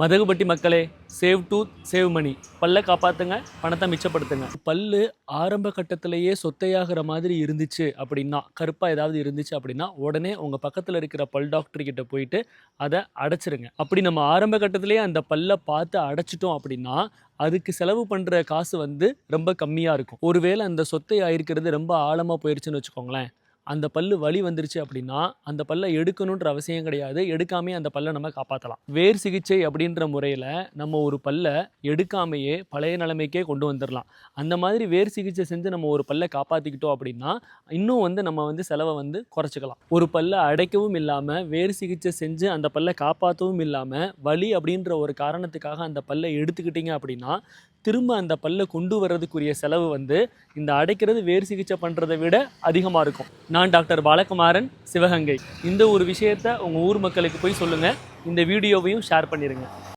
மதகுபட்டி மக்களே save tooth save மணி பல்லை காப்பாற்றுங்க பணத்தை மிச்சப்படுத்துங்க. பல்லு ஆரம்ப கட்டத்திலேயே சொத்தையாகிற மாதிரி இருந்துச்சு அப்படின்னா கருப்பாக ஏதாவது இருந்துச்சு அப்படின்னா உடனே உங்கள் பக்கத்தில் இருக்கிற பல் டாக்டர்கிட்ட போயிட்டு அதை அடைச்சிருங்க. அப்படி நம்ம ஆரம்ப கட்டத்திலேயே அந்த பல்லை பார்த்து அடைச்சிட்டோம் அப்படின்னா அதுக்கு செலவு பண்ணுற காசு வந்து ரொம்ப கம்மியாக இருக்கும். ஒருவேளை அந்த சொத்தை ஆயிருக்கிறது ரொம்ப ஆழமாக போயிடுச்சுன்னு வச்சுக்கோங்களேன். அந்த பல்லு வலி வந்துருச்சு அப்படின்னா அந்த பல்லை எடுக்கணுன்ற அவசியம் கிடையாது. எடுக்காமே அந்த பல்லை நம்ம காப்பாற்றலாம் வேர் சிகிச்சை அப்படின்ற முறையில் நம்ம ஒரு பல்லை எடுக்காமையே பழைய நிலைமைக்கே கொண்டு வந்துடலாம் அந்த மாதிரி வேர் சிகிச்சை செஞ்சு நம்ம ஒரு பல்லை காப்பாற்றிக்கிட்டோம் அப்படின்னா இன்னும் வந்து நம்ம வந்து செலவை வந்து குறைச்சிக்கலாம். ஒரு பல்லை அடைக்கவும் இல்லாமல் வேர் சிகிச்சை செஞ்சு அந்த பல்லை காப்பாற்றவும் இல்லாமல் வலி அப்படின்ற ஒரு காரணத்துக்காக அந்த பல்லை எடுத்துக்கிட்டீங்க அப்படின்னா திரும்ப அந்த பல்லை கொண்டு வர்றதுக்குரிய செலவு வந்து இந்த அடைக்கிறது வேர் சிகிச்சை பண்ணுறதை விட அதிகமாக இருக்கும். நான் டாக்டர் பாலகுமாரன் சிவகங்கை. இந்த ஒரு விஷயத்த உங்கள் ஊர் மக்களுக்கு போய் சொல்லுங்கள் இந்த வீடியோவையும் ஷேர் பண்ணிடுங்க